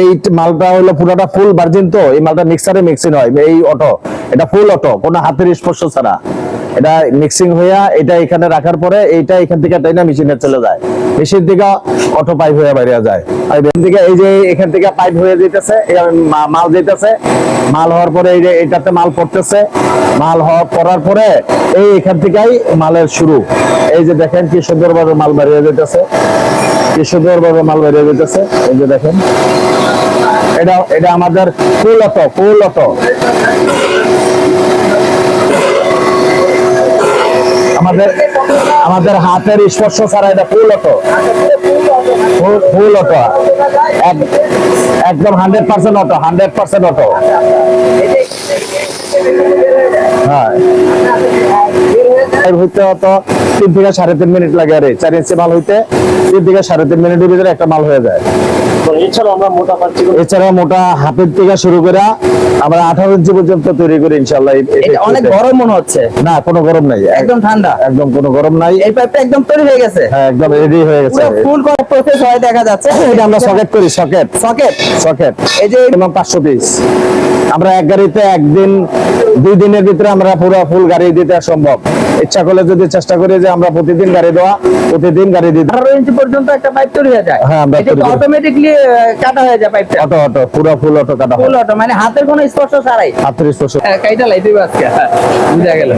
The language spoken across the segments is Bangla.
এই মালটা হলো পুরোটা ফুল ভার্জিন তো, এই মালটা মিক্সারে মিক্সিং হয়, এই অটো এটা ফুল অটো কোনো হাতের স্পর্শ ছাড়া। এটা মিক্সিং হইয়া এটা এখানে রাখার পরে এইটা এখান থেকে টাইনা মেশিনে চলে যায়। মেশিন থেকে অটো পাইপ হয়ে বাইরে যায়। আর এখান থেকে এই যে এখান থেকে পাইপ হয়ে যেতেছে মাল যেতেছে মাল হওয়ার পরে এই যে এটাতে মাল পড়তেছে। মাল হওয়া পড়ার পরে এই এখান থেকেই মালের শুরু। এই যে দেখেন কি সুন্দরভাবে মাল বেরিয়ে যেতেছে কি সুন্দরভাবে মাল বেরিয়ে যেতেছে এই যে দেখেন। এটা এটা আমাদের ফুল অটো ফুল অটো। আমাদের আমাদের হাতের স্পর্শ ছাড়া এটা ফুল অটো। Full auto. একদম hundred percent auto hundred percent auto. হ্যাঁ। হইতে হতো তিন থেকে সাড়ে তিন মিনিট লাগে আরে। চার ইঞ্চি মাল হইতে তিন থেকে সাড়ে তিন মিনিটের ভিতরে একটা মাল হয়ে যায়। এছাড়া মোটা হাতের থেকে শুরু করে আমরা আঠারো ইঞ্চি পর্যন্ত তৈরি করি ইনশাল্লাহ অনেক গরম মনে হচ্ছে। না কোনো গরম নাই। একদম ঠান্ডা। একদম কোনো গরম নাই। এই পাইপটা একদম তৈরি হয়ে গেছে। হ্যাঁ একদম রেডি হয়ে গেছে। ফুল প্রসেস হয় দেখা যাচ্ছে। এটা আমরা সকেট করি সকেট সকেট সকেট এই যে এবং পাঁচশো পিস আমরা এক গাড়িতে একদিন দুই দিনের ভিতরে আমরা পুরো ফুল গাড়ি দিতে সম্ভব। ইচ্ছা করলে যদি চেষ্টা করি যে আমরা প্রতিদিন গাড়ি দেওয়া প্রতিদিন গাড়ি দিতে। আঠারো ইঞ্চি পর্যন্ত একটা পাইপ তৈরি হয়ে যায়। হ্যাঁ, আমরা। অটোমেটিকলি কাটা হয়ে যায় পাইপটা অটো অটো পুরো ফুল অটো কাটা ফুল অটো মানে হাতের কোনো স্পর্শ ছাড়াই। হাতের স্পর্শ। হ্যাঁ, কাইটা লাই দিবে আজকে। হ্যাঁ, বুঝা গেল।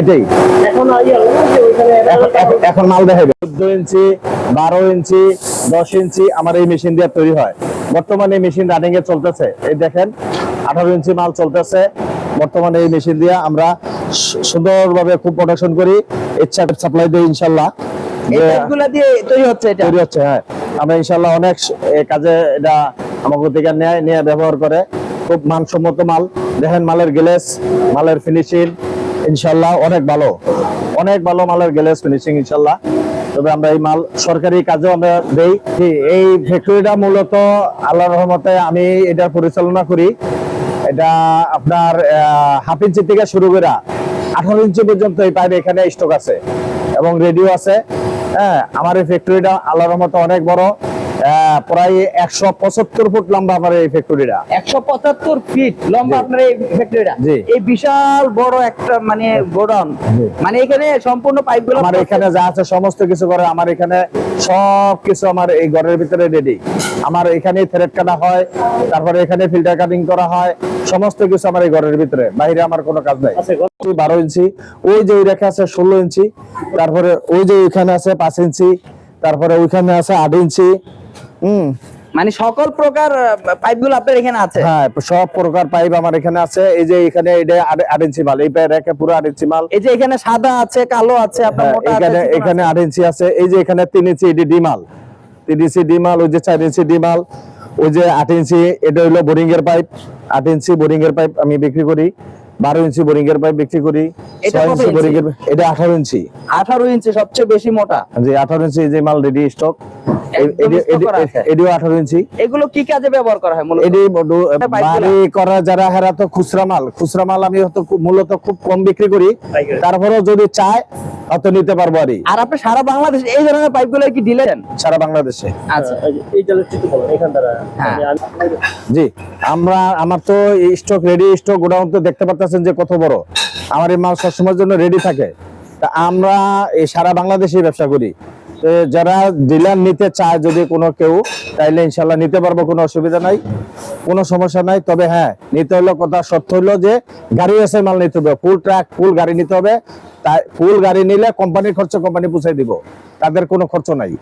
এটাই। এখন ওইখানে এখন- মাল দেখাবে চোদ্দ ইঞ্চি বারো ইঞ্চি দশ ইঞ্চি আমার এই মেশিন দিয়ে তৈরি হয়। বর্তমানে মেশিন রানিং এ চলতেছে। এই দেখেন আঠারো ইঞ্চি মাল চলতেছে। বর্তমানে এই মেশিন দিয়ে আমরা সুন্দরভাবে খুব প্রোডাকশন করি। ইচ্ছা সাপ্লাই দিই ইনশাল্লাহ। এই যে পাইপগুলা দিয়ে তৈরি হচ্ছে এটা? তৈরি হচ্ছে হ্যাঁ। আমরা ইনশাল্লাহ অনেক কাজে এটা আমাকে থেকে নেয় নিয়ে ব্যবহার করে। খুব মানসম্মত মাল। দেখেন মালের গ্লেস মালের ফিনিশিং ইনশাল্লাহ অনেক ভালো। অনেক ভালো মালের গ্লেস ফিনিশিং ইনশাল্লাহ। তবে আমরা এই মাল সরকারি কাজেও আমরা দেই। এই ফ্যাক্টরিটা মূলত আল্লাহর রহমতে আমি এটা পরিচালনা করি। এটা আপনার হাফ ইঞ্চি থেকে শুরু করে আঠারো ইঞ্চি পর্যন্ত এই পাইপ এখানে স্টক আছে এবং রেডিও আছে। হ্যাঁ আমার এই ফ্যাক্টরিটা আল্লাহর রহমতে অনেক বড়। প্রায় একশো পঁচাত্তর ফুট লম্বা আমার এই ফ্যাক্টরিটা একশো পঁচাত্তর ফিট লম্বা আপনার এই ফ্যাক্টরিটা। এই বিশাল বড় একটা মানে গোডাউন। মানে এখানে সম্পূর্ণ পাইপগুলো আমার এখানে যা আছে সমস্ত কিছু করে আমার এখানে সব কিছু আমার এই ঘরের ভিতরে রেডি আমার এখানে থ্রেড কাটা হয় তারপরে এখানে ফিল্টার কাটিং করা হয় সমস্ত কিছু আমার এই ঘরের ভিতরে বাইরে আমার কোনো কাজ নাই। ওই বারো ইঞ্চি ওই যে ওই রেখা আছে ষোলো ইঞ্চি তারপরে ওই যে ওইখানে আছে পাঁচ ইঞ্চি তারপরে ওইখানে আছে আট ইঞ্চি হম। মানে সকল প্রকার পাইপগুলো আপনার এখানে আছে? হ্যাঁ সব প্রকার পাইপ আমার এখানে আছে এই যে এখানে এটা আট- ইঞ্চি মাল এই রেখে পুরো আট ইঞ্চি মাল। এই যে এখানে সাদা আছে কালো আছে আপনার হ্যাঁ, এখানে এখানে আট ইঞ্চি আছে এই যে এখানে তিন ইঞ্চি এটি ডিমাল তিন ইঞ্চি ডিমাল ওই যে চার ইঞ্চি ডিমাল ওই যে আট ইঞ্চি এটা হইল বোরিং এর পাইপ। আট ইঞ্চি বোরিং এর পাইপ আমি বিক্রি করি বারো ইঞ্চি বোরিং এর পাইপ বিক্রি করি? এটা আঠারো ইঞ্চি। আঠারো ইঞ্চি সবচেয়ে বেশি মোটা? যে আঠারো ইঞ্চি যে মাল রেডি স্টক একদম stock করা আছে। এডিও আঠারো ইঞ্চি। এগুলো কি কাজে ব্যবহার করা হয় মূলত? এডি বাড়ি করা যারা হেরা তো খুচরা মাল। খুচরা মাল আমি হয়তো মূলত খুব কম বিক্রি করি। তারপরেও যদি চায় হয়তো নিতে পারব আরই। আর আপনি সারা বাংলাদেশ এই ধরনের পাইপগুলো কি দিলেন সারা বাংলাদেশে। আচ্ছা। এই যে- এই জালের চিত্র বলো এখান দ্বারা। হ্যাঁ। জি। আমরা আমার তো স্টক রেডি স্টক গোডাউন তো দেখতে পারতেছেন যে কত বড়। আমার এই মাল সবসময়ের জন্য রেডি থাকে। তা আমরা এই সারা বাংলাদেশে ব্যবসা করি। যারা ডিলার নিতে চায় যদি কোনো কেউ, তাইলে ইনশাল্লাহ নিতে পারব, কোনো অসুবিধা নাই। কোনো সমস্যা নাই, তবে হ্যাঁ নিতে হলো কথা, সত্য হলো যে গাড়ি এসে মাল নিতে হবে। ফুল ট্রাক, ফুল গাড়ি নিতে হবে। তাই ফুল গাড়ি নিলে কোম্পানির খরচ কোম্পানি পুষাই দিব। তাদের কোনো খরচ নাই।